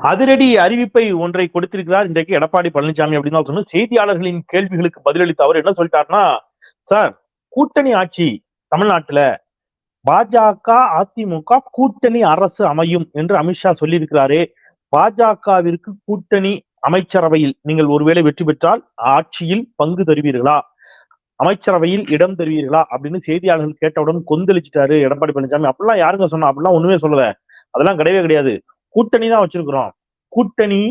அதிரடி அறிவிப்பை ஒன்றை கொடுத்திருக்கிறார் இன்றைக்கு எடப்பாடி பழனிசாமி அப்படின்னு தான் செய்தியாளர்களின் கேள்விகளுக்கு பதிலளித்த அவர் என்ன சொல்லிட்டாருன்னா சார் கூட்டணி ஆட்சி தமிழ்நாட்டுல பாஜக அதிமுக கூட்டணி அரசு அமையும் என்று அமித்ஷா சொல்லியிருக்கிறாரே. பாஜகவிற்கு கூட்டணி அமைச்சரவையில் நீங்கள் ஒருவேளை வெற்றி பெற்றால் ஆட்சியில் பங்கு தருவீர்களா? அமைச்சரவையில் இடம் தருவீர்களா? அப்படின்னு செய்தியாளர்கள் கேட்டவுடன் கொந்தளிச்சிட்டாரு எடப்பாடி பழனிசாமி. அப்படிலாம் யாருங்க சொன்னா? அப்படிலாம் ஒண்ணுமே சொல்லல. அதெல்லாம் கிடையவே கிடையாது. கூட்டணி தான் வச்சிருக்கிறோம். கூட்டணி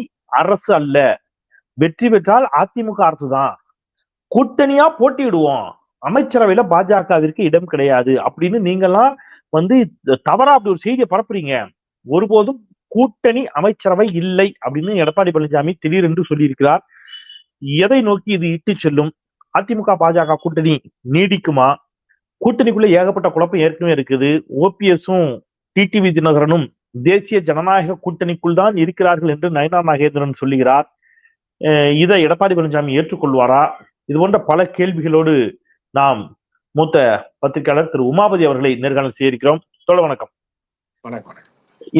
அரசு அல்ல. வெற்றி பெற்றால் அதிமுக அரசு தான் கூட்டணியா போட்டியிடுவோம். அமைச்சரவையில பாஜகவிற்கு இடம் கிடையாது. அப்படின்னு நீங்கெல்லாம் வந்து தவறா அப்படி ஒரு செய்தியை பரப்புறீங்க. ஒருபோதும் கூட்டணி அமைச்சரவை இல்லை அப்படின்னு எடப்பாடி பழனிசாமி திடீரென்று சொல்லியிருக்கிறார். எதை நோக்கி இது இட்டு செல்லும்? அதிமுக பாஜக கூட்டணி நீடிக்குமா? கூட்டணிக்குள்ள ஏகப்பட்ட குழப்பம் ஏற்கனவே இருக்குது. ஓபிஎஸும் டிடிவி தினகரனும் தேசிய ஜனநாயக கூட்டணிக்குள் தான் இருக்கிறார்கள் என்று நயனா நாகேந்திரன் சொல்லுகிறார். இதை எடப்பாடி பழனிசாமி ஏற்றுக்கொள்வாரா? இது போன்ற பல கேள்விகளோடு நாம் மூத்த பத்திரிகையாளர் திரு உமாபதி அவர்களை நேர்காணல் செய்திருக்கிறோம். தொலை வணக்கம். வணக்கம்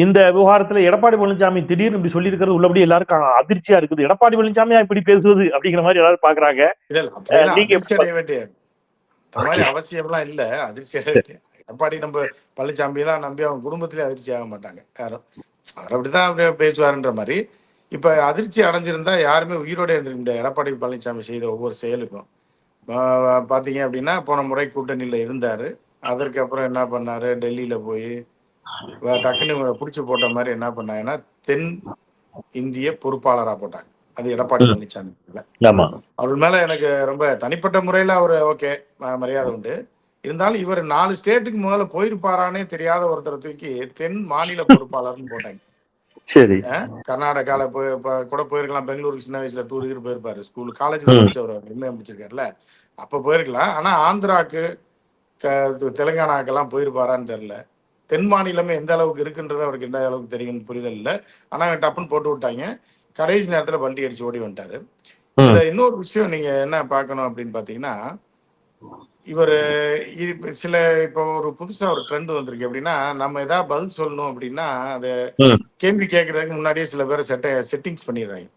இந்த விவகாரத்துல எடப்பாடி பழனிசாமி திடீர்னு இப்படி சொல்லியிருக்கிறது உள்ளபடி எல்லாருக்கும் அதிர்ச்சியா இருக்குது. எடப்பாடி பழனிசாமியா இப்படி பேசுவது அப்படிங்கிற மாதிரி எல்லாரும் பாக்குறாங்க. நீங்க மாதிரி அவசியம்லாம் இல்ல அதிர்ச்சி அடைய வேண்டிய எடப்பாடி நம்ம பழனிசாமி எல்லாம் நம்பி அவங்க குடும்பத்திலே அதிர்ச்சி ஆக மாட்டாங்க. யாரும் அவர் அப்படிதான் பேசுவாருன்ற மாதிரி. இப்ப அதிர்ச்சி அடைஞ்சிருந்தா யாருமே உயிரோட இருந்திருக்க முடியாது. எடப்பாடி பழனிசாமி செய்த ஒவ்வொரு செயலுக்கும். பாத்தீங்க அப்படின்னா போன முறை கூட்டணியில இருந்தாரு. அதற்கு அப்புறம் என்ன பண்ணாரு? டெல்லியில போய் டக்குன்னு பிடிச்சி போட்ட மாதிரி என்ன பண்ணாங்கன்னா தென் இந்திய பொறுப்பாளரா போட்டாங்க. அது எடப்பாடி பழனிசாமி அவர் மேல எனக்கு ரொம்ப தனிப்பட்ட முறையில அவர் ஓகே மரியாதை உண்டு. இருந்தாலும் இவர் நாலு ஸ்டேட்டுக்கு முதல்ல போயிருப்பாரானே தெரியாத ஒருத்தரை தூக்கி தென் மாநில பொறுப்பாளர்னு போட்டாங்க. சரி. கர்நாடகால போய் கூட போயிருக்கலாம். பெங்களூருக்கு சின்ன வயசுல டூர் கீர் போயிருப்பாரு. ஸ்கூல் காலேஜ்ல படிச்சவர் என்ன முடிச்சிருக்காருல்ல அப்ப போயிருக்கலாம். ஆனா ஆந்திராக்கு தெலுங்கானாக்கெல்லாம் போயிருப்பாரான்னு தெரியல. தென் மாநிலமே எந்த அளவுக்கு இருக்குன்றது அவருக்கு எந்த அளவுக்கு தெரியும்னு புரிதல் இல்லை. ஆனா டப்புன்னு போட்டு விட்டாங்க. கடைசி நேரத்துல வண்டி அடிச்சு ஓடி வந்துட்டாரு. இதுல இன்னொரு விஷயம் நீங்க என்ன பார்க்கணும் அப்படின்னு பாத்தீங்கன்னா இவர் சில இப்போ ஒரு புதுசா ஒரு ட்ரெண்ட் வந்திருக்கு. அப்படின்னா நம்ம ஏதாவது பதில் சொல்லணும் அப்படின்னா அதை கேள்வி கேட்கறதுக்கு முன்னாடியே சில பேர் செட்ட செட்டிங்ஸ் பண்ணிடுறாங்க.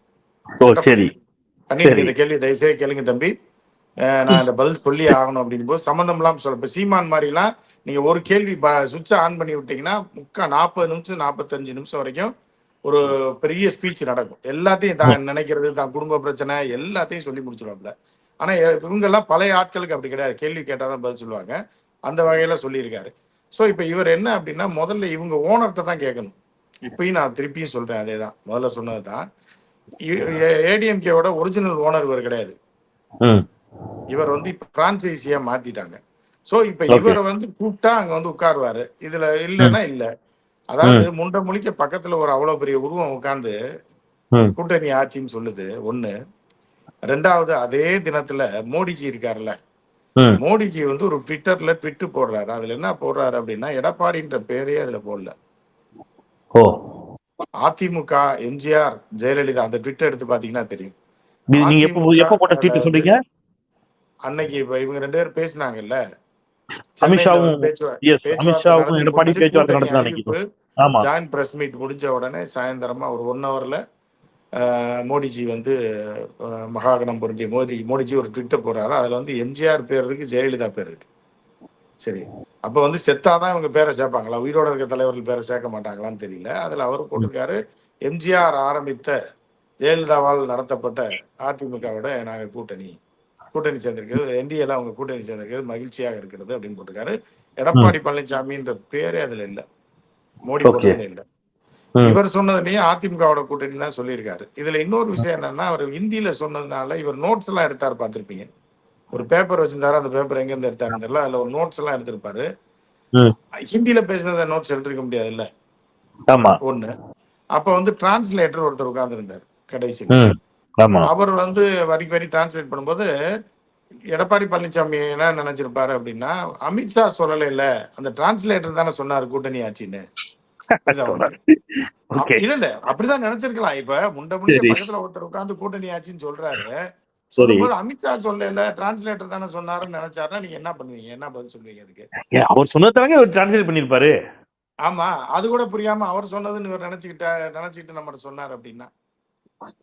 பண்ணிட்டு இந்த கேள்வி தயவுசெய்து கேளுங்க தம்பி. நான் இந்த பதில் சொல்லி ஆகணும் அப்படின்னு போது சம்மந்தம் இல்லாம சொல்ல இப்போ சீமான் மாதிரிலாம் நீங்க ஒரு கேள்வி சுவிட்சை ஆன் பண்ணி விட்டீங்கன்னா முக்கா நாற்பது நிமிஷம் நாற்பத்தஞ்சு நிமிஷம் வரைக்கும் ஒரு பெரிய ஸ்பீச் நடக்கும். எல்லாத்தையும் தான் நினைக்கிறது தான் குடும்ப பிரச்சனை எல்லாத்தையும் சொல்லி முடிச்சிருவாப்ல ஆனா இவங்க எல்லாம் பழைய ஆட்களுக்கு அப்படி கிடையாது. கேள்வி கேட்டாதான் பதில் சொல்லுவாங்க. அந்த வகையில சொல்லியிருக்காரு. ஸோ இப்போ இவர் என்ன அப்படின்னா முதல்ல இவங்க ஓனர்கிட்ட தான் கேட்கணும். இப்பயும் நான் திருப்பியும் சொல்றேன் அதே தான் முதல்ல சொன்னது தான் ஏடிஎம்கேவோட ஒரிஜினல் ஓனர் இவர் கிடையாது. இவர் வந்து இப்ப பிரான்சைசியா மாத்திட்டாங்க. சோ இப்ப இவரை வந்து கூப்பிட்டா அங்க வந்து உட்காருவாரு. இதுல இல்லைன்னா இல்ல. அதாவது முண்டை முழிக்க பக்கத்துல ஒரு அவ்வளவு பெரிய உருவம் உட்கார்ந்து கூட்டணி ஆட்சின்னு சொல்லுது. ஒண்ணு. ரெண்டாவது அதே தினத்துல மோடிஜி இருக்காருல்ல. மோடிஜி வந்து ஒரு ட்விட்டர்ல ட்விட்டு போடுறாரு. அதுல என்ன போடுறாரு அப்படின்னா எடப்பாடின்ற பேரே அதுல போடல. அதிமுக எம்ஜிஆர் ஜெயலலிதா அந்த ட்விட்டர் எடுத்து பாத்தீங்கன்னா தெரியும். அன்னைக்கு இப்ப இவங்க ரெண்டு பேரும் பேசினாங்கல்ல. ஜாயின்ட் பிரஸ் மீட் முடிஞ்ச உடனே சாயந்தரமா ஒரு ஒன் ஹவர்ல மோடிஜி வந்து மகாகணம் பொருந்திய மோடி மோடிஜி ஒரு ட்விட்டர் போடுறாரு. அதுல வந்து எம்ஜிஆர் பேர் இருக்கு ஜெயலலிதா பேர் இருக்கு. சரி. அப்ப வந்து செத்தாதான் இவங்க பேரை சேர்ப்பாங்களா? உயிரோட இருக்க தலைவர்கள் பேரை சேர்க்க மாட்டாங்களான்னு தெரியல. அதுல அவர் போட்டிருக்காரு எம்ஜிஆர் ஆரம்பித்த ஜெயலலிதாவால் நடத்தப்பட்ட அதிமுகவோட நாங்க கூட்டணி. கூட்டணி சேர்ந்திருக்கிறது என்டிஏல அவங்க கூட்டணி சேர்ந்திருக்கிறது மகிழ்ச்சியாக இருக்கிறது அப்படின்னு போட்டிருக்காரு. எடப்பாடி பழனிசாமின்ற பேரே அதுல இல்ல. மோடி போட்டதுல இல்ல. இவர் சொன்னதுலயே அதிமுகவோட கூட்டணி தான் சொல்லியிருக்காரு. இதுல இன்னொரு விஷயம் என்னன்னா அவர் ஹிந்தியில சொன்னதுனால இவர் நோட்ஸ் எல்லாம் எடுத்தாரு பார்த்திருப்பீங்க. ஒரு பேப்பர் வச்சிருந்தாரு அந்த பேப்பர் எங்க இருந்து எடுத்தாருன்னு தெரியல. அதுல ஒரு நோட்ஸ் எல்லாம் எடுத்திருப்பாரு. ஹிந்தியில பேசினத நோட்ஸ் எடுத்திருக்க முடியாது இல்ல ஒண்ணு. அப்ப வந்து டிரான்ஸ்லேட்டர் ஒருத்தர் உட்கார்ந்து இருந்தாரு கடைசியில் அவர் வந்து வரிக்கு வரி டிரான்ஸ்லேட் பண்ணும்போது எடப்பாடி பழனிசாமி என்ன நினைச்சிருப்பாரு அப்படின்னா அமித்ஷா சொல்லல இல்ல அந்த டிரான்ஸ்லேட்டர் தானே சொன்னாரு கூட்டணி ஆட்சின்னு. இல்ல இல்ல அப்படிதான் நினைச்சிருக்கலாம். இப்ப முண்ட முண்ட பக்கத்துல ஒருத்தர் உட்காந்து கூட்டணி ஆச்சுன்னு சொல்றாரு. அமித்ஷா சொல்லல டிரான்ஸ்லேட்டர் தானே சொன்னாருன்னு நினைச்சாருன்னா நீங்க என்ன பண்ணுவீங்க? என்ன பதில் சொல்லுவீங்க அதுக்கு? அவர் சொன்னதாங்க அவர் டிரான்ஸ்லேட் பண்ணிருப்பாரு ஆமா. அது கூட புரியாம அவர் சொன்னதுன்னு இவர் நினைச்சுக்கிட்ட நினைச்சுக்கிட்டு நம்ம சொன்னார் அப்படின்னா.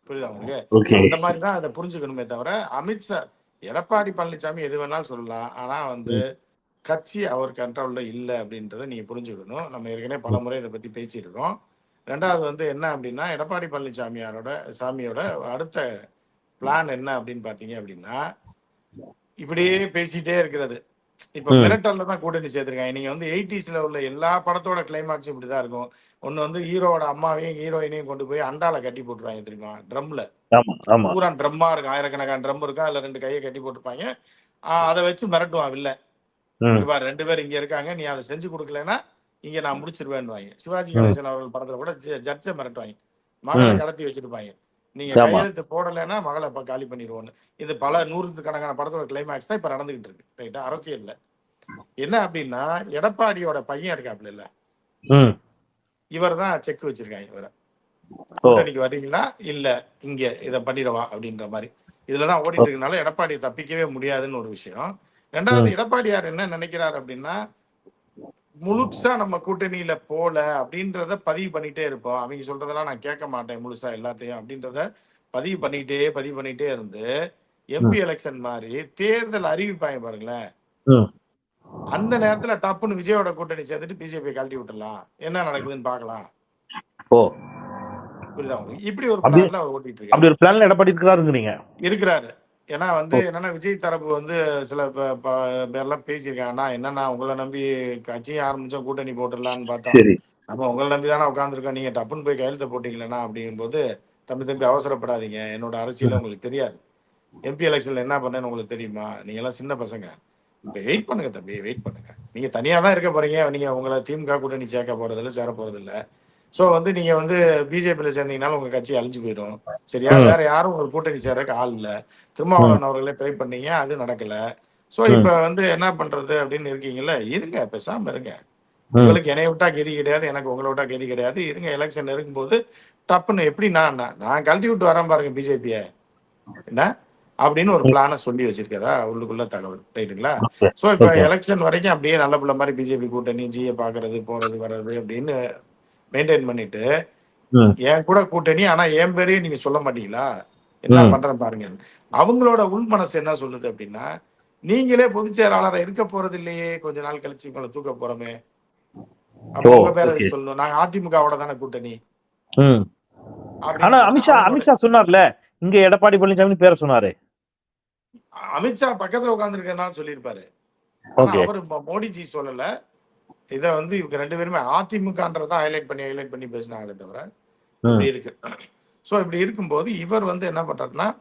புரியுதா உங்களுக்கு? அந்த மாதிரி தான் அதை புரிஞ்சுக்கணுமே தவிர அமித்ஷா எடப்பாடி பழனிசாமி எது வேணாலும் சொல்லலாம். ஆனா வந்து கட்சி அவர் கண்ட்ரோல்ல இல்லை அப்படின்றத நீங்க புரிஞ்சுக்கணும். நம்ம ஏற்கனவே பல முறை இதை பத்தி பேசியிருக்கோம். ரெண்டாவது வந்து என்ன அப்படின்னா எடப்பாடி பழனிசாமியாரோட சாமியோட அடுத்த பிளான் என்ன அப்படின்னு பாத்தீங்க அப்படின்னா இப்படியே பேசிட்டே இருக்கிறது. இப்ப. மிரட்டல்ல தான் கூட்டணி சேர்த்திருக்காங்க. நீங்க வந்து எயிட்டிஸ்ல உள்ள எல்லா படத்தோட கிளைமாக்ஸும் இப்படிதான் இருக்கும். ஒண்ணு வந்து ஹீரோவோட அம்மாவையும் ஹீரோயினையும் கொண்டு போய் அண்டால கட்டி போட்டுருவாங்க தெரியுமா? ட்ரம்ல. பூரா ட்ரம்மா இருக்கும் ஆயிரக்கணக்கான ட்ரம் இருக்கும் அதுல ரெண்டு கையை கட்டி போட்டுருப்பாங்க. அதை வச்சு மிரட்டுவான் வில்ல இங்க பாரு ரெண்டு பேர் இங்க இருக்காங்க. நீ அதை செஞ்சு கொடுக்கலன்னா இங்க நான் முடிச்சிருவேன்னுவாங்க. சிவாஜி. கணேசன் அவர்கள் படத்துல கூட ஜட்ஜை மிரட்டுவாங்க. மகளை. கடத்தி வச்சிருப்பாங்க. நீங்க. கையெழுத்து போடலைன்னா மகளை இப்ப காலி பண்ணிடுவோன்னு இது பல நூறு கணக்கான படத்தோட கிளைமேக்ஸ் தான் இப்ப நடந்துகிட்டு இருக்கு. ரைட்டா அரசியல்ல. என்ன அப்படின்னா எடப்பாடியோட பையன் இருக்காப்ல இல்ல? இவர் தான் செக் வச்சிருக்காங்க இவரை. கூட்டணிக்கு வர்றீங்களா இல்ல இங்க இதை பண்ணிடவா அப்படின்ற மாதிரி. இதுலதான் ஓடிட்டு இருக்கனால எடப்பாடி தப்பிக்கவே முடியாதுன்னு ஒரு விஷயம். ரெண்டாவது எடப்பாடியார் என்ன நினைக்கிறார் அப்படின்னா முழுசா நம்ம கூட்டணியில போல அப்படின்றத பதிவு பண்ணிட்டே இருப்போம். அவங்க சொல்றதெல்லாம் நான் கேட்க மாட்டேன் முழுசா எல்லாத்தையும் அப்படின்றத பதிவு பண்ணிட்டே பதிவு பண்ணிட்டே இருந்து எம்பி எலெக்ஷன் மாதிரி தேர்தல் அறிவிப்பாங்க பாருங்களேன். அந்த நேரத்துல டப்புன்னு விஜயோட கூட்டணி சேர்த்துட்டு பிஜேபி கழட்டி விட்டுறலாம் என்ன நடக்குதுன்னு புரியுதா உங்களுக்கு? இப்படி ஒரு பிளான்ல ஓட்டிட்டு இருக்காரு. அப்படி ஒரு பிளான்ல எடப்பாடி இருக்கிறாருங்கிறீங்க. இருக்கிறாரு. ஏன்னா வந்து என்னன்னா விஜய் தரப்பு வந்து சில பேர்லாம் பேசியிருக்காங்கன்னா என்னன்னா உங்களை நம்பி கட்சியை ஆரம்பிச்சோம் கூட்டணி போட்டுடலான்னு பார்த்தோம் சரி. நம்ம உங்களை நம்பி தானே உட்காந்துருக்கோம் நீங்க டப்புன்னு போய் கையெழுத்த போட்டீங்களா அப்படிங்கும்போது தம்பி தம்பி அவசரப்படாதீங்க. என்னோட அரசியல் உங்களுக்கு தெரியாது. எம்பி எலெக்ஷன்ல என்ன பண்ணேன்னு உங்களுக்கு தெரியுமா? நீங்க எல்லாம் சின்ன பசங்க. வெயிட் பண்ணுங்க தம்பி வெயிட் பண்ணுங்க. நீங்க தனியா தான் இருக்க போறீங்க. நீங்க உங்களை திமுக கூட்டணி சேர்க்க போறது இல்ல சேர போறது இல்ல சோ வந்து நீங்க வந்து பிஜேபியில சேர்ந்தீங்கனாலும் உங்க கட்சி அழிஞ்சு போயிடும். சரியா. வேற யாரும் உங்களுக்கு கூட்டணி சேர்றதுக்கு ஆள் இல்ல. திருமாவளவன் அவர்களே ட்ரை பண்ணீங்க அது நடக்கல. சோ. இப்ப வந்து என்ன பண்றது அப்படின்னு இருக்கீங்கல்ல இருங்க பேசாம இருங்க. உங்களுக்கு என்னைய விட்டா கெதி கிடையாது எனக்கு உங்களை விட்டா கெதி கிடையாது. இருங்க எலெக்ஷன் இருக்கும்போது டப்புன்னு எப்படி நான் நான் கழட்டி விட்டு வரேன் பாருங்க பிஜேபிய என்ன? அப்படின்னு ஒரு பிளானை சொல்லி வச்சிருக்கதா? உள்ளுக்குள்ள தகவல். ரைட்டுங்களா? சோ இப்ப. எலெக்ஷன் வரைக்கும் அப்படியே நல்ல பிள்ளை மாதிரி பிஜேபி கூட்டணி ஜியை பாக்குறது போறது வர்றது அப்படின்னு மெயின்டைன் பண்ணிட்டு என் கூட கூட்டணி ஆனா என் பேரையும் நீங்க சொல்ல மாட்டீங்களா? என்ன. பண்றேன் பாருங்க. அவங்களோட உள் மனசு என்ன சொல்லுது அப்படின்னா நீங்களே பொதுச் செயலாளரை இருக்க போறது இல்லையே கொஞ்ச நாள் கழிச்சு உங்களை தூக்க போறோமே. அப்ப உங்க பேரை. சொல்லணும். நாங்க அதிமுகவோட தானே கூட்டணி. ஆனா அமித்ஷா அமித்ஷா சொன்னார்ல இங்க எடப்பாடி பழனிசாமி பேரை சொன்னாரு. அமித்ஷா பக்கத்துல உட்கார்ந்து சொல்லியிருப்பாரு. ஆனா ஓகே. அவர் மோடிஜி சொல்லல. இத வந்து இவங்க ரெண்டு பேருமே அதிமுகன்றதான் ஹைலைட் பண்ணி ஹைலைட் பண்ணி பேசினாங்களே தவிர இப்படி இருக்கு. சோ இப்படி இருக்கும்போது இவர் வந்து என்ன பண்றாருன்னா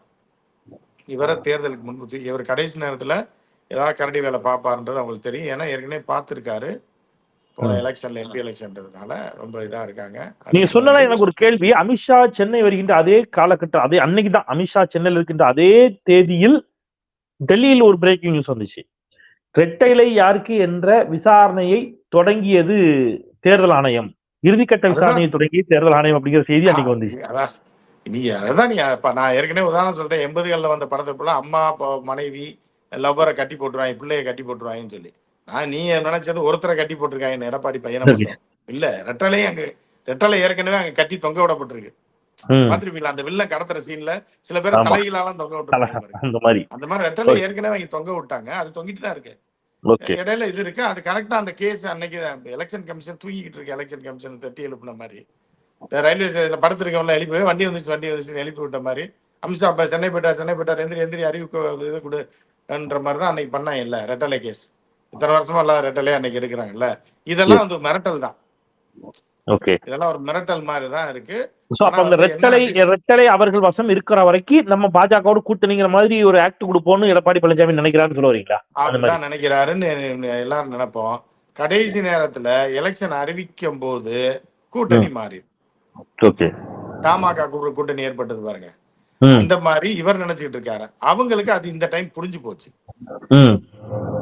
இவரை தேர்தலுக்கு முன்பு இவர் கடைசி நேரத்துல ஏதாவது கரடி வேலை பார்ப்பாருன்றது அவங்களுக்கு தெரியும். ஏன்னா ஏற்கனவே பார்த்திருக்காரு. போன. எலெக்ஷன்ல எம்பி எலெக்ஷன்றதுனால ரொம்ப இதா இருக்காங்க. நீங்க வந்து- எனக்கு ஒரு கேள்வி. அமித்ஷா சென்னை வருகின்ற அதே காலகட்டம் அதே அன்னைக்கு தான் அமித்ஷா சென்னையில் இருக்கின்ற அதே தேதியில் டெல்லியில் ஒரு பிரேக்கிங் நியூஸ் வந்துச்சு. ரெட்டைலை யாருக்கு என்ற விசாரணையை தொடங்கியது தேர்தல் ஆணையம். இறுதிக்கட்ட. விசாரணையை தொடங்கிய தேர்தல் ஆணையம் அப்படிங்கிற செய்தி அன்னைக்கு வந்துச்சு. நீங்க அதான். நீங்க இப்ப நான் ஏற்கனவே உதாரணம் சொல்றேன் எண்பதுகள்ல வந்த படத்தை போல அம்மா அப்பா மனைவி லவ்வரை கட்டி போட்டுருவாங்க பிள்ளைய கட்டி போட்டுருவாங்கன்னு சொல்லி. நான் நீ நினைச்சது ஒருத்தரை கட்டி போட்டிருக்காங்க எடப்பாடி பையனை இல்ல ரெட்டலையும் அங்க ரெட்டலை ஏற்கனவே அங்க கட்டி தொங்க விடப்பட்டிருக்கு. பாத்திருப்பீங்களா அந்த வில்ல கடத்துற சீன்ல சில பேர் ஆமா. தலைகளாலாம் தொங்க விட்டுருக்காங்க. அந்த மாதிரி. அந்த மாதிரி ரெட்டலை ஏற்கனவே அவங்க தொங்க விட்டாங்க. அது தொங்கிட்டு தான் இருக்கு. இடையில இது இருக்கு. அது கரெக்டா அந்த கேஸ் அன்னைக்கு எலெக்ஷன் கமிஷன் தூங்கிட்டு இருக்கு. எலெக்ஷன் கமிஷன் தட்டி எழுப்புன மாதிரி. ரயில்வே ஸ்டேஷன்ல படுத்திருக்கவங்கள எழுப்பி வண்டி வந்துச்சு வண்டி வந்துச்சு எழுப்பி விட்ட மாதிரி. அமித்ஷா அப்ப சென்னை போயிட்டார் சென்னை போயிட்டார். எந்திரி எந்திரி அறிவிக்க இது கொடுன்ற மாதிரி தான் அன்னைக்கு பண்ணாங்க. இல்ல ரெட்டலை கேஸ் இத்தனை வருஷமா இல்ல ரெட்டலே அன்னைக்கு எடுக்கிறாங்கல்ல. இதெல்லாம். வந்து மிரட்டல் தான். ஓகே. இதெல்லாம் ஒரு மிரட்டல் மாதிரி தான் இருக்கு. சோ அப்ப அந்த ரெட்டலை ரெட்டலை அவர்கள் வசம் இருக்கிற வரைக்கும் நம்ம பாஜகவோட கூட்டணிங்கிற மாதிரி ஒரு ஆக்ட் கொடுப்போம்னு எடப்பாடி பழனிசாமி நினைக்கிறாருன்னு சொல்ல வரீங்களா அந்த மாதிரி. அப்படிதான் நினைக்கிறாருன்னு எல்லாரும் நினைப்போம். கடைசி நேரத்துல எலெக்ஷன் அறிவிக்கும் போது கூட்டணி மாறி. ஓகே. தமாக கூட்டணி ஏற்பட்டது பாருங்க. ம். அந்த மாதிரி இவர் நினைச்சுக்கிட்டு இருக்காரு. அவங்களுக்கு அது இந்த டைம் புரிஞ்சு போச்சு.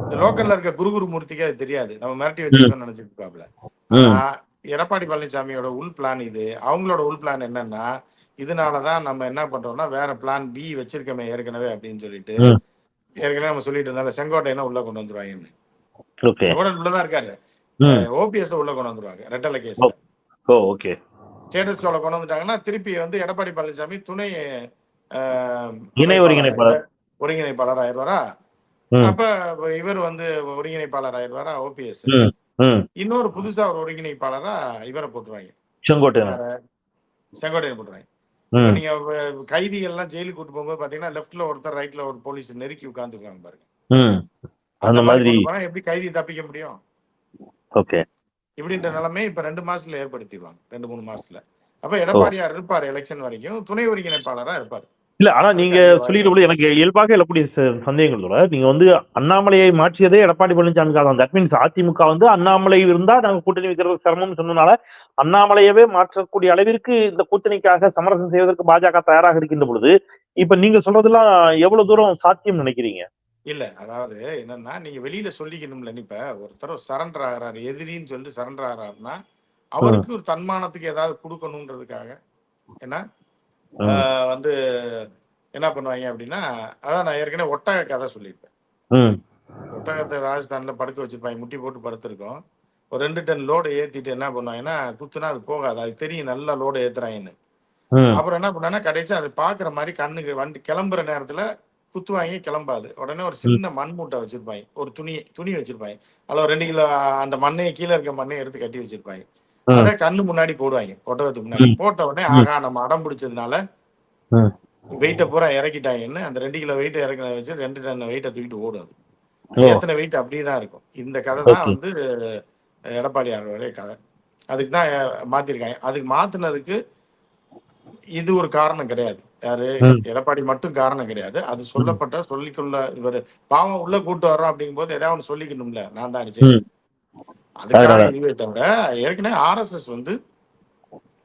இந்த லோக்கல்ல இருக்க குரு குரு மூர்த்திக்கு அது தெரியாது. நம்ம மிரட்டி வச்சிருக்கோம்னு நினைச்சிட்டு இருக்காப்ல எடப்பாடி பழனிசாமியோட உள் பிளான் இது. அவங்களோட உள் பிளான் என்னன்னா இதனாலதான் நம்ம என்ன பண்றோம்னா வேற பிளான் பி வச்சிருக்கோமே ஏற்கனவே அப்படின்னு சொல்லிட்டு. ஏற்கனவே நம்ம சொல்லிட்டு இருந்தால செங்கோட்டையனை உள்ள கொண்டு வந்துருவாங்கன்னு. செங்கோட்டையன் உள்ளதான் இருக்காரு. ஓபிஎஸ் உள்ள கொண்டு வந்துருவாங்க ரெட்டலை கேஸ்ல ஓ ஓகே. ஸ்டேட்டஸ் கோல கொண்டு வந்துட்டாங்கன்னா திருப்பி வந்து எடப்பாடி பழனிசாமி துணை இணை ஒருங்கிணைப்பாளர். ஒருங்கிணைப்பாளர். ஆயிடுவாரா. அப்ப இவர் வந்து ஒருங்கிணைப்பாளர் ஆயிடுவாரா ஓபிஎஸ் இன்னொரு புதுசா ஒரு ஒருங்கிணைப்பாளரா இவரை போட்டுருவாங்க. செங்கோட்டையன்? செங்கோட்டையன் போட்டுருவாங்க. நீங்க வ- கைதிகள்லாம் ஜெயிலுக்கு கூட்டு போகும்போது பாத்தீங்கன்னா லெஃப்ட்ல ஒருத்தர் ரைட்ல ஒரு போலீஸ் நெருக்கி உட்கார்ந்துருக்காங்க பாருங்க. அந்த மாதிரி எப்படி கைதி தப்பிக்க முடியும்? ஓகே. இப்படின்ற நிலைமை இப்ப ரெண்டு மாசத்துல ஏற்படுத்திடுவாங்க. ரெண்டு மூணு மாசத்துல. அப்ப எடப்பாடியார் இருப்பாரு எலெக்ஷன் வரைக்கும். துணை ஒருங்கிணைப்பாளரா இருப்பாரு. இல்ல ஆனா நீங்க சொல்லிட்டு எனக்கு இயல்பாக எழக்கூடிய ச- சந்தேகங்கள் கூட நீங்க வந்து அண்ணாமலையை மாற்றியதே எடப்பாடி பழனிசாமிக்காக தான். தட் மீன்ஸ் அதிமுக வந்து அண்ணாமலை இருந்தா நாங்க கூட்டணி வைக்கிறது சிரமம்னு சொன்னனால அண்ணாமலையவே மாற்றக்கூடிய அளவிற்கு இந்த கூட்டணிக்காக சமரசம் செய்வதற்கு பாஜக தயாராக இருக்கின்ற பொழுது இப்ப நீங்க சொல்றதெல்லாம் எவ்வளவு தூரம் சாத்தியம் நினைக்கிறீங்க? இல்ல அதாவது என்னன்னா நீங்க வெளியில சொல்லிக்கணும்ல இப்ப ஒருத்தர் சரண்டர் ஆகிறாரு எதிரின்னு சொல்லிட்டு சரண்டர் ஆகிறாருன்னா அவருக்கு ஒரு தன்மானத்துக்கு ஏதாவது கொடுக்கணுன்றதுக்காக ஏன்னா வந்து என்ன பண்ணுவாங்க அப்படின்னா அதான் நான் ஏற்கனவே ஒட்டக கதை சொல்லியிருப்பேன். ஒட்டகத்தை ராஜஸ்தான்ல படுக்க வச்சிருப்பாங்க முட்டி போட்டு படுத்திருக்கோம். ஒரு ரெண்டு டன் லோடு ஏத்திட்டு என்ன பண்ணுவாங்கன்னா குத்துனா அது போகாது அது தெரியும் நல்லா லோடு ஏத்துறாங்கன்னு. அப்புறம் என்ன பண்ணா கடைசி அது பாக்குற மாதிரி கண்ணுக்கு வண்டி கிளம்புற நேரத்துல குத்துவாங்க கிளம்பாது. உடனே ஒரு சின்ன மண் மூட்டை வச்சிருப்பாங்க. ஒரு துணி துணி வச்சிருப்பாங்க. ஒரு ரெண்டு கிலோ அந்த மண்ணையை கீழே இருக்க மண்ணையை எடுத்து கட்டி வச்சிருப்பாங்க. அதை கண்ணு முன்னாடி போடுவாங்க. ஒட்டகத்துக்கு முன்னாடி. போட்ட உடனே ஆகா நம்ம அடம் பிடிச்சதுனால. வெயிட்டை பூரா இறக்கிட்டாங்கன்னு அந்த ரெண்டு கிலோ வெயிட் இறக்க வச்சு ரெண்டு டன் வெயிட்டை தூக்கிட்டு ஓடும். ஏத்தனை வெயிட் அப்படியே தான் இருக்கும். இந்த கதை தான். வந்து எடப்பாடி அவருடைய கதை. அதுக்கு தான் மாத்திருக்காங்க. அதுக்கு மாத்துனதுக்கு இது ஒரு காரணம் கிடையாது. யாரு. எடப்பாடி மட்டும் காரணம் கிடையாது. அது சொல்லப்பட்ட சொல்லிக்கொள்ள இவர் பாவம் உள்ள கூட்டு வர்றோம் அப்படிங்கும்போது ஏதாவது ஒன்று சொல்லிக்கணும்ல. நான் தான் அடிச்சேன். அதுக்காக. இதுவே தவிர ஏற்கனவே ஆர்எஸ்எஸ் வந்து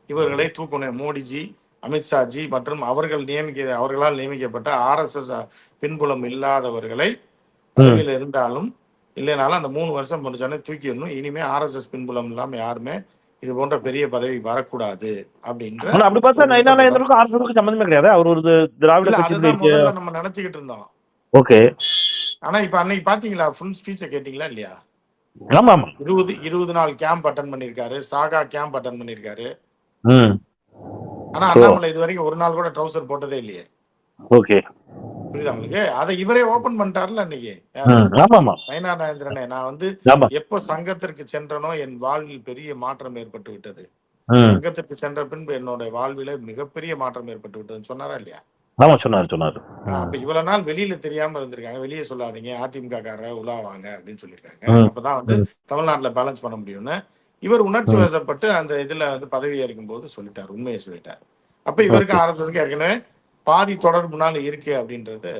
இவர்களை தூக்கணும் மோடிஜி அமித்ஷாஜி மற்றும் அவர்கள் நியமிக்க அவர்களால் நியமிக்கப்பட்ட ஆர்எஸ்எஸ் பின்புலம் இல்லாதவர்களை பதவியில் இருந்தாலும் இல்லைனாலும் அந்த மூணு வருஷம் முடிச்சோடனே தூக்கிடணும். இனிமே ஆர்எஸ்எஸ் பின்புலம் இல்லாம யாருமே இது போன்ற பெரிய பதவி வரக்கூடாது அப்படின்ற அப்படி பார்த்தா நயன்தருக்கும் ஆர்எஸ்எஸ்க்கு சம்பந்தமே கிடையாது. அவர் ஒரு திராவிட நம்ம நினைச்சுக்கிட்டு இருந்தோம். ஓகே. ஆனா இப்ப அன்னைக்கு பாத்தீங்களா? ஃபுல் ஸ்பீச்சை கேட்டீங்களா இல்லையா? ஆமா ஆமா. இருபது இருபது நாள் கேம்ப் அட்டன் பண்ணிருக்காரு சாகா கேம்ப் அட்டன் பண்ணிருக்காரு ஆனா அண்ணாமலை இது வரைக்கும் ஒரு நாள் கூட ட்ரௌசர் போட்டதே இல்லையே. ஓகே. புரியுதா உங்களுக்கு? அதை இவரே ஓபன் பண்ணிட்டாருல அன்னைக்கு. நயனா நாயந்திரனே நான் வந்து எப்போ சங்கத்திற்கு சென்றனோ என் வாழ்வில் பெரிய மாற்றம் ஏற்பட்டு விட்டது சங்கத்திற்கு சென்ற பின்பு என்னோட வாழ்வில மிகப்பெரிய மாற்றம் ஏற்பட்டு விட்டதுன்னு சொன்னாரா இல்லையா? ஆமா சொன்னாரு சொன்னாரு. அப்ப இவ்வளவு நாள் வெளியில தெரியாம இருந்திருக்காங்க. வெளியே சொல்லாதீங்க. அதிமுக காரர் உலாவாங்க அப்படின்னு சொல்லியிருக்காங்க. ம். அப்பதான் வந்து. தமிழ்நாட்டுல பேலன்ஸ் பண்ண முடியும்னு இவர் உணர்ச்சி. வசப்பட்டு அந்த இதுல வந்து பதவி ஏற்கும் போது சொல்லிட்டார். உண்மையை சொல்லிட்டார். அப்ப இவருக்கு ஆர்எஸ்எஸ்க்கு ஏற்கனவே பாதி தொடர்புனால இருக்கு அப்படின்றது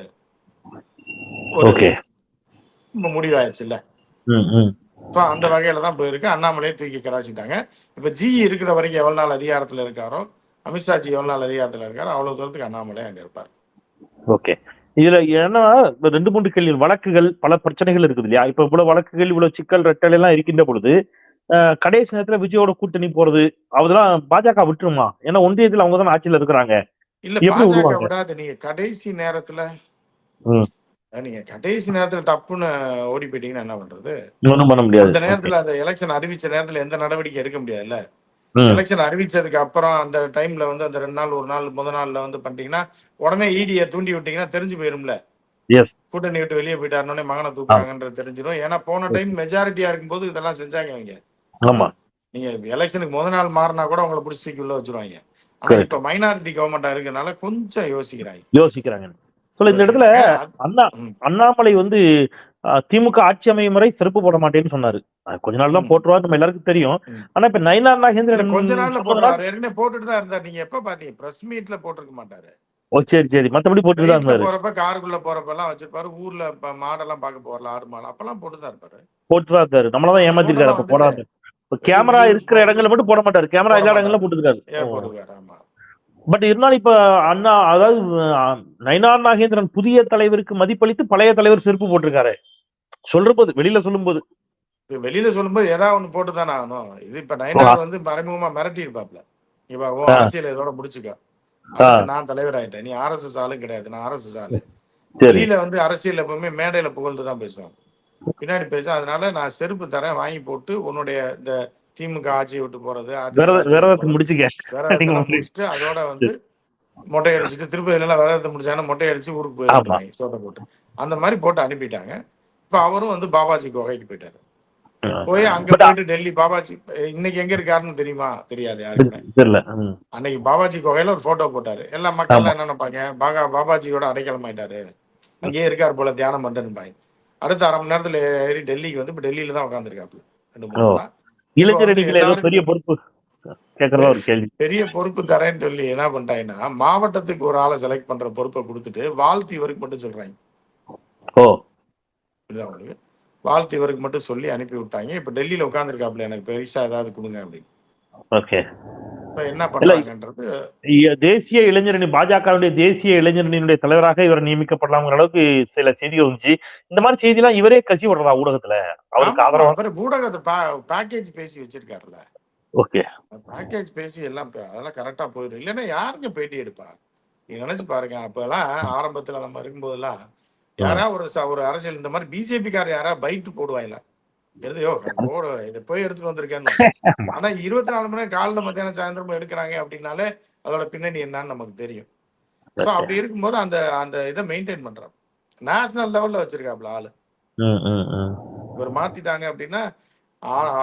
முடிவாயிடுச்சு இல்ல அந்த வகையில தான் போயிருக்கு. அண்ணாமலையை தூக்கி கடாச்சிட்டாங்க இப்ப ஜி இருக்கிற வரைக்கும் எவ்வளவு நாள் அதிகாரத்துல இருக்காரோ அமித்ஷாஜி எவ்வளவு நாள் அதிகாரத்துல இருக்காரோ. அவ்வளவு தூரத்துக்கு அண்ணாமலை அங்க இருப்பார். ஓகே. இதுல ஏன்னா இப்ப ரெண்டு மூன்று கேள்வி வழக்குகள் பல பிரச்சனைகள் இருக்குது இல்லையா? இப்ப இவ்வளவு வழக்குகள் இவ்வளவு சிக்கல் ரெட்டல் எல்லாம் இருக்கின்ற பொழுது கடைசி நேரத்துல விஜயோட கூட்டணி போறது அதெல்லாம் பாஜக விட்டுருமா? ஏன்னா ஒன்றியத்தில் அவங்க தான் ஆட்சியில இருக்கிறாங்க. இல்ல பாஜக? விடாது. நீங்க கடைசி நேரத்துல நீங்க கடைசி நேரத்துல டப்புன்னு ஓடி போயிட்டீங்கன்னா என்ன பண்றது? ஒண்ணும் பண்ண முடியாது. அந்த நேரத்துல அந்த எலெக்ஷன் அறிவிச்ச நேரத்துல எந்த நடவடிக்கை எடுக்க முடியாதுல்ல. எலெக்ஷன் அறிவிச்சதுக்கு அப்புறம் அந்த டைம்ல வந்து அந்த ரெண்டு நாள் ஒரு நாள் முத நாள்ல வந்து பண்ணிட்டீங்கன்னா உடனே இடிய தூண்டி விட்டீங்கன்னா தெரிஞ்சு போயிரும்ல. கூட்டணி விட்டு வெளியே போயிட்டாருனே மகனை தூக்குறாங்கன்றது தெரிஞ்சிடும் ஏன்னா போன டைம் மெஜாரிட்டியா இருக்கும்போது இதெல்லாம் செஞ்சாங்க அவங்க ஆமா. நீங்க எலெக்ஷனுக்கு முத நாள் மாறினா கூட உங்களை பிடிச்சி தூக்கி உள்ள வச்சிருவாங்க. ஆனா. இப்ப மைனாரிட்டி கவர்மெண்டா இருக்கறனால கொஞ்சம் யோசிக்கிறாங்க. யோசிக்கிறாங்க. சொல்ல இந்த இடத்துல அண்ணா. அண்ணாமலை வந்து திமுக ஆட்சி அமையும் முறை செருப்பு போட மாட்டேன்னு சொன்னாரு. கொஞ்ச நாள் தான். போட்டுருவாரு நம்ம எல்லாருக்கும் தெரியும். ஆனா இப்ப நயினார் நாகேந்திரன் கொஞ்ச நாள்ல ஏற்கனவே போட்டுட்டு தான் இருந்தார். நீங்க எப்ப பாத்தீங்க? பிரஸ் மீட்ல போட்டிருக்க மாட்டாரு. ஓ சரி சரி. மத்தபடி போட்டுட்டு தான் இருந்தாரு. போறப்ப காருக்குள்ள போறப்ப எல்லாம் வச்சிருப்பாரு. ஊர்ல இப்ப மாடெல்லாம் பார்க்க போறல ஆடு மாடு. அப்பெல்லாம் போட்டு தான் இருப்பாரு. போட்டுட்டு தான் இருந்தாரு நம்மளதான் ஏமாத்திருக்காரு அப்ப போடாது இப்ப கேமரா இருக்கிற இடங்கள்ல மட்டும் போட மாட்டாரு. கேமரா எல்லா மாட்டாரு. இடங்களும் போட்டுருக்காரு. ஆமா. பட் இருந்தாலும் இப்ப அண்ணா அதாவது நயினார் நாகேந்திரன் புதிய தலைவருக்கு மதிப்பளித்து பழைய தலைவர் செருப்பு போட்டிருக்காரு. சொல்ற போது வெளியில சொல்லும் போது இப்ப வெளியில சொல்லும்போது ஏதாவது ஒண்ணு போட்டு தானே ஆகணும். இது இப்ப நயனார் வந்து மறைமுகமா மிரட்டி இருப்பாப்ல இப்ப. அரசியல் இதோட முடிச்சுக்க. நான் தலைவர் ஆயிட்டேன். நீ ஆர்எஸ்எஸ் ஆளும் கிடையாது. நான் ஆர்எஸ்எஸ் ஆளு. சரி. வெளியில வந்து அரசியல் எப்பவுமே மேடையில புகழ்ந்து தான் பேசுவாங்க. பின்னாடி பேச அதனால நான் செருப்பு தரேன் வாங்கி போட்டு உன்னுடைய இந்த திமுக ஆட்சியை விட்டு போறது விரதத்தை முடிச்சுக்க. முடிச்சுட்டு அதோட வந்து மொட்டை அடிச்சுட்டு திருப்பதியில எல்லாம் விரதத்தை முடிச்சாங்கன்னா மொட்டை அடிச்சு ஊருக்கு. போயிருக்காங்க சோட்டை போட்டு. அந்த மாதிரி போட்டு அனுப்பிட்டாங்க. இப்ப அவரும் வந்து பாபாஜி குகைக்கு போயிட்டாரு. போய் அங்க போயிட்டு டெல்லி பாபாஜி இன்னைக்கு எங்க இருக்காருன்னு தெரியுமா? தெரியாது யாருக்குமே. அன்னைக்கு பாபாஜி குகையில ஒரு போட்டோ போட்டாரு. எல்லா மக்கள் என்ன நினைப்பாங்க? பாகா பாபாஜியோட அடைக்கலம் ஆயிட்டாரு. அங்கேயே இருக்காரு போல தியானம் பண்ணிருப்பாங்க அடுத்த அரை மணி நேரத்துல ஏறி டெல்லிக்கு வந்து இப்ப டெல்லியில தான் உட்காந்துருக்காப்ல ரெண்டு மூணு பெரிய பொறுப்பு? பெரிய பொறுப்பு தரேன்னு சொல்லி என்ன பண்ணிட்டாங்கன்னா மாவட்டத்துக்கு ஒரு ஆளை செலக்ட் பண்ற பொறுப்பை கொடுத்துட்டு வாழ்த்து இவருக்கு மட்டும் சொல்றாங்க. ஓ புரியுதா உங்களுக்கு வாழ்த்து இவருக்கு மட்டும் சொல்லி அனுப்பி விட்டாங்க. இப்ப டெல்லியில உட்காந்துருக்காப்ல எனக்கு பெருசா ஏதாவது கொடுங்க அப்படின்னு. ஓகே. என்ன பண்றாங்கன்றது இ- தேசிய இளைஞரணி பாஜகவுடைய தேசிய இளைஞரணியினுடைய தலைவராக இவர் நியமிக்கப்படலாம்ங்கிற அளவுக்கு சில செய்திகள் வந்துச்சு. இந்த மாதிரி செய்தி எல்லாம் இவரே கசி விடுறதா ஊடகத்துல? அவருக்கு ஆதரவா? அவர் ஊடகத்தை பேக்கேஜ் பேசி வச்சிருக்காருல்ல. ஓகே. பேக்கேஜ் பேசி எல்லாம் அதெல்லாம் கரெக்டா போயிடும். இல்லைன்னா யாருங்க பேட்டி எடுப்பா? நீங்க நினைச்சு பாருங்க அப்பெல்லாம் ஆரம்பத்துல நம்ம இருக்கும்போதெல்லாம் யாரா ஒரு ஒரு அரசியல் இந்த மாதிரி பிஜேபி கார யாரா பைட்டு போடுவாங்களா எடுத்து போடு இதை போய் எடுத்துட்டு வந்திருக்கேன்னு. ஆனா இருபத்தி நாலு மணி காலைல மத்தியானம் சாயந்தரமும் எடுக்கிறாங்க அப்படின்னாலே அதோட பின்னணி என்னன்னு நமக்கு தெரியும். ஸோ அப்படி இருக்கும்போது அந்த அந்த இதை மெயின்டைன் பண்றான். நேஷனல் லெவல்ல வச்சிருக்காப்ல ஆளு. இவர் மாத்திட்டாங்க அப்படின்னா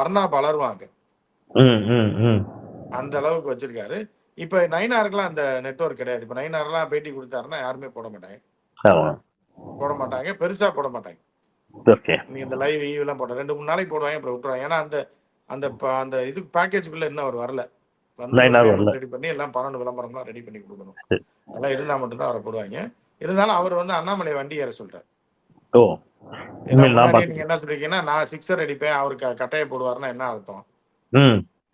அருணா வளருவாங்க. அந்த அளவுக்கு வச்சிருக்காரு. இப்ப நைனாருக்குலாம் அந்த நெட்வொர்க் கிடையாது. இப்ப நைனார்லாம் பேட்டி கொடுத்தாருன்னா யாருமே போட மாட்டாங்க. போட மாட்டாங்க பெருசா போட மாட்டாங்க ஓகே. நீ இந்த லைவ் எல்லாம் போட ரெண்டு மூணு நாளைக்கு போடுவாங்க அப்புறம் விட்டுருவாங்க. ஏன்னா அந்த அந்த அந்த இது பேக்கேஜுக்குள்ள இன்னும் அவர் வரல. ரெடி பண்ணி எல்லாம் பன்னெண்டு விளம்பரம்லாம் ரெடி பண்ணி கொடுக்கணும். அதெல்லாம் இருந்தா மட்டும்தான் அவரை போடுவாங்க. இருந்தாலும் அவர் வந்து அண்ணாமலை வண்டி ஏற சொல்லிட்டார். நீங்க என்ன சொல்றீங்கன்னா நான் சிக்ஸர் அடிப்பேன் அவருக்கு கட்டையை போடுவாருன்னா என்ன அர்த்தம்?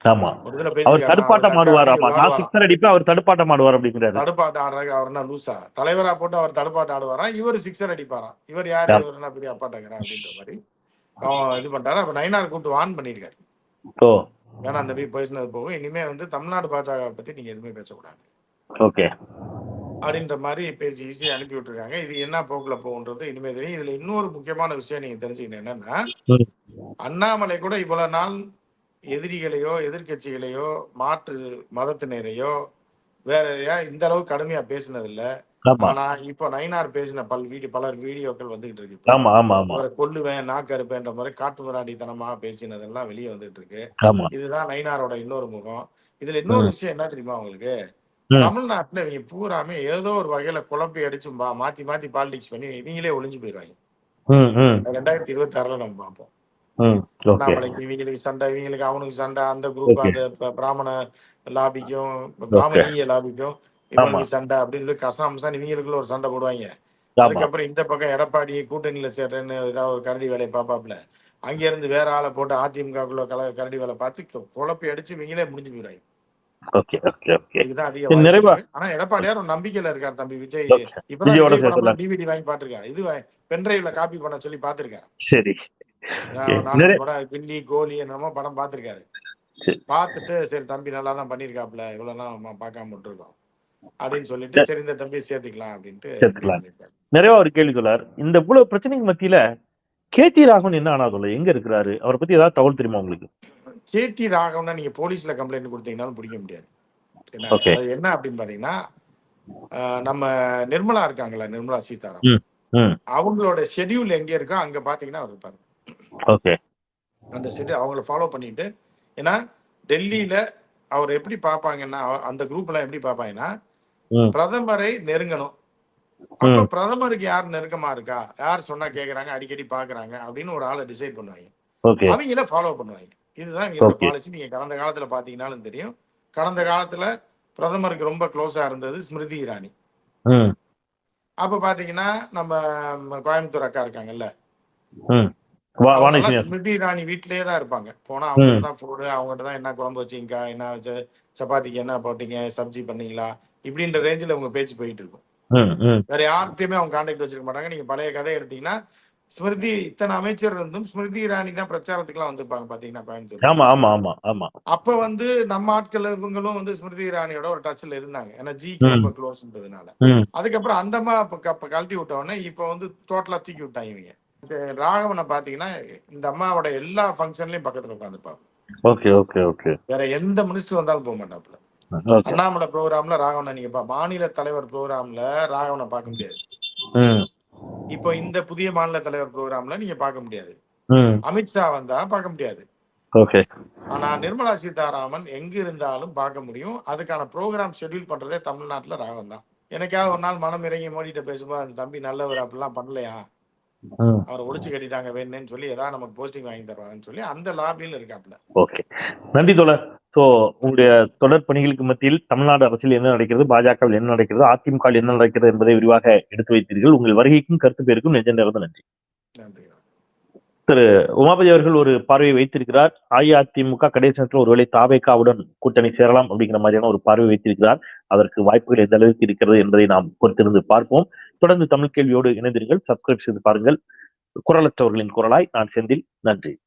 ஆமா. அவர் தடுப்பாட்டம் ஆடுவார்? ஆமா நான் விளையாடுவாராம். சிக்ஸர் அடிப்பேன் அவர் தடுப்பாட்டம் ஆடுவார் அப்படிங்கிறாரு. தடுப்பாட்டம் ஆடுறாங்க அவர் என்ன லூசா தலைவரா போட்டு அவர் தடுப்பாட்டம் ஆடுவாராம் இவர் சிக்ஸர் அடிப்பாராம் இவர் யாரு. இவர் என்ன பெரிய அப்பாட்டங்கிறான் அப்படின்ற மாதிரி அவன் இது பண்ணிட்டாரு அப்ப நைனார் கூட்டு வான் பண்ணியிருக்காரு. ஓ. ஏன்னா அந்த போய் பேசினது போகும் இனிமே வந்து தமிழ்நாடு பாஜக பத்தி நீங்க எதுவுமே பேசக்கூடாது. ஓகே. அப்படின்ற மாதிரி பேசி ஈஸி அனுப்பி விட்டுருக்காங்க. இது என்ன போக்குல போகுன்றது இனிமே தெரியும். இதுல இன்னொரு முக்கியமான விஷயம் நீங்க தெரிஞ்சுக்கணும் என்னன்னா. அண்ணாமலை கூட இவ்வளவு நாள் எதிரிகளையோ எதிர்க்கட்சிகளையோ மாற்று மதத்தினரையோ வேற இந்த அளவுக்கு கடுமையா பேசினது இல்ல ஆமா. ஆனா இப்போ நைனார் பேசின பல் வீடியோ பலர் வீடியோக்கள் வந்துகிட்டு இருக்கு. அவரை கொல்லுவேன் நாக்கு அறுப்பேன்ற மாதிரி காட்டு மிராண்டித்தனமா பேசினதெல்லாம் வெளியே வந்துட்டு இருக்கு. இதுதான் நைனாரோட இன்னொரு முகம். இதுல இன்னொரு விஷயம் என்ன தெரியுமா உங்களுக்கு. தமிழ்நாட்டுல இவங்க பூராமே ஏதோ ஒரு வகையில குழப்பி அடிச்சு மா- மாத்தி மாத்தி பாலிடிக்ஸ் பண்ணி இவங்களே ஒளிஞ்சு போயிடுவாங்க ம் ரெண்டாயிரத்தி இருபத்தி ஆறுல நம்ம பார்ப்போம். அண்ணாமலைக்கு இவங்களுக்கு சண்டை இவங்களுக்கு அவனுக்கு சண்டை அந்த குரூப். அந்த பிராமண லாபிக்கும் பிராமணிய லாபிக்கும் இவங்களுக்கு சண்டை அப்படின்னு சொல்லி கசாமசான் இவங்களுக்குள்ள ஒரு சண்டை போடுவாங்க. அதுக்கப்புறம் இந்த பக்கம் எடப்பாடி கூட்டணியில சேர்றேன்னு ஏதாவது ஒரு கரடி வேலையை பார்ப்பாப்ல அங்க இருந்து வேற ஆளை போட்டு அதிமுகக்குள்ள கல கரடி வேலை பார்த்து குழப்பி அடிச்சு இவங்களே முடிஞ்சு இருக்கு. ஆனா எடப்பாடியார் நம்பிக்கையில இருக்கார் தம்பி விஜய். இப்பதான். டிவிடி வாங்கி பாத்துருக்காரு இது பென்ட்ரைவ்ல காப்பி பண்ண சொல்லி பாத்துருக்காரு படம் கில்லி கோலி என்னமோ படம் பாத்திருக்காரு சரி. பார்த்துட்டு சரி தம்பி நல்லா தான் பண்ணிருக்காப்ல இவ்வளவு நாள் நம்ம பார்க்காம விட்டுருக்கோம். அப்படின்னு சொல்லிட்டு சரி இந்த தம்பியை சேர்த்துக்கலாம் அப்படின்ட்டு. நிறைய ஒரு கேள்வி சொல்லார். இந்த இவ்வளவு பிரச்சனைக்கு மத்தியில கே டி ராகவன் என்ன ஆனா சொல்ல எங்க இருக்கிறாரு? அவரை பத்தி ஏதாவது தகவல் தெரியுமா உங்களுக்கு? கேடி ராகவனா நீங்க போலீஸ்ல கம்ப்ளைண்ட் கொடுத்தீங்கன்னாலும் பிடிக்க முடியாது. என்ன அப்படின்னு பாத்தீங்கன்னா நம்ம நிர்மலா இருக்காங்கல்ல நிர்மலா சீதாராமன் ம் அவங்களோட ஷெட்யூல் எங்க இருக்கோ அங்க பாத்தீங்கன்னா அவர் இருப்பாரு. ஓகே. அந்த ஷெட்யூல் அவங்கள ஃபாலோ பண்ணிட்டு ஏன்னா டெல்லியில அவர் எப்படி பார்ப்பாங்கன்னா அந்த குரூப் எல்லாம் எப்படி பார்ப்பாங்கன்னா. பிரதமரை நெருங்கணும். அப்ப. பிரதமருக்கு யார் நெருக்கமா இருக்கா? யார் சொன்னா கேக்குறாங்க அடிக்கடி பாக்குறாங்க அப்படின்னு ஒரு ஆளை டிசைட் பண்ணுவாங்க. அவங்கள ஃபாலோ பண்ணுவாங்க. இதுதான் Okay. பாலிசி நீங்க கடந்த காலத்துல பாத்தீங்கன்னாலும் தெரியும். கடந்த காலத்துல பிரதமருக்கு ரொம்ப க்ளோஸா இருந்தது ஸ்மிருதி இரானி. ம். அப்ப பாத்தீங்கன்னா நம்ம கோயம்புத்தூர் அக்கா இருக்காங்கல்ல. ஸ்மிருதி இரானி வீட்லயே தான் இருப்பாங்க. போனா அவங்க. தான் ஃபுட்டு அவங்ககிட்ட தான் என்ன குழம்பு வச்சீங்க என்ன வச்ச சப்பாத்திக்கு என்ன போட்டீங்க சப்ஜி பண்ணீங்களா இப்படின்ற ரேஞ்சில் உங்க பேச்சு போயிட்டு இருக்கும். வேற யார்கிட்டயுமே அவங்க கான்டாக்ட் வச்சிருக்க மாட்டாங்க. நீங்க பழைய கதை எடுத்தீங்கன்னா ஸ்மிருதி இத்தனை அமைச்சர் இருந்தும் ஸ்மிருதி இரானி தான் பிரச்சாரத்துக்குலாம் வந்திருப்பாங்க பாத்தீங்கன்னா கோயம்புத்தூர் ஆமா ஆமா ஆமா ஆமா. அப்ப வந்து நம்ம ஆட்கள் இவங்களும் வந்து ஸ்மிருதி இரானியோட ஒரு டச்ல இருந்தாங்க. ஏன்னா ஜி. ரொம்ப க்ளோஸ்ன்றதுனால அதுக்கப்புறம் அப்ப கழட்டி விட்ட உடனே இப்ப வந்து டோட்டலா தூக்கி விட்டாங்க இவங்க. ராகவனை பாத்தீங்கன்னா இந்த அம்மாவோட எல்லா ஃபங்க்ஷன்லயும் பக்கத்துல உட்காந்துருப்பாங்க ஓகே ஓகே ஓகே. வேற எந்த மினிஸ்டர் வந்தாலும் போக மாட்டாப்புல. ஓகே. அண்ணாமலை ப்ரோக்ராம்ல ராகவனை நீங்க பா மாநில தலைவர் ப்ரோக்ராம்ல ராகவனை பார்க்க முடியாது. இப்போ இந்த புதிய மாநில தலைவர் ப்ரோக்ராம்ல நீங்க பார்க்க முடியாது. அமித்ஷா வந்தா பார்க்க முடியாது. ஓகே. ஆனா நிர்மலா சீதாராமன் எங்க இருந்தாலும் பார்க்க முடியும். அதுக்கான ப்ரோக்ராம் ஷெட்யூல் பண்றதே தமிழ்நாட்டுல ராகவன் தான். எனக்காவது ஒரு நாள் மனம் இறங்கி மோடிட்ட பேசும்போது அந்த தம்பி நல்லவர் அப்படிலாம் பண்ணலையா? அவரை ஒழிச்சு கட்டிட்டாங்க வேணும்னு சொல்லி ஏதாவது நமக்கு போஸ்டிங் வாங்கி தருவாங்கன்னு சொல்லி அந்த லாபியில் இருக்காப்ல ஓகே. நன்றி தோழர். சோ உங்களுடைய தொடர் பணிகளுக்கு மத்தியில் தமிழ்நாடு அரசியல் என்ன நடக்கிறது பாஜகவில் என்ன நடக்கிறது அதிமுக என்ன நடக்கிறது என்பதை விரிவாக எடுத்து வைத்தீர்கள். உங்கள் வருகைக்கும் கருத்து பேருக்கும் நெஞ்ச நேர்ந்த நன்றி. நன்றி. உமாபதி அவர்கள் ஒரு பார்வையை வைத்திருக்கிறார். அஇஅதிமுக கடைசி நேரத்தில் ஒருவேளை தாவேக்காவுடன் கூட்டணி சேரலாம் அப்படிங்கிற மாதிரியான ஒரு பார்வை வைத்திருக்கிறார். அதற்கு வாய்ப்புகள் எந்த அளவுக்கு இருக்கிறது என்பதை நாம் பொறுத்திருந்து பார்ப்போம். தொடர்ந்து தமிழ் கேள்வியோடு இணைந்தீர்கள் சப்ஸ்கிரைப் செய்து பாருங்கள். குரலற்றவர்களின் குரலாய் நான் செந்தில். நன்றி.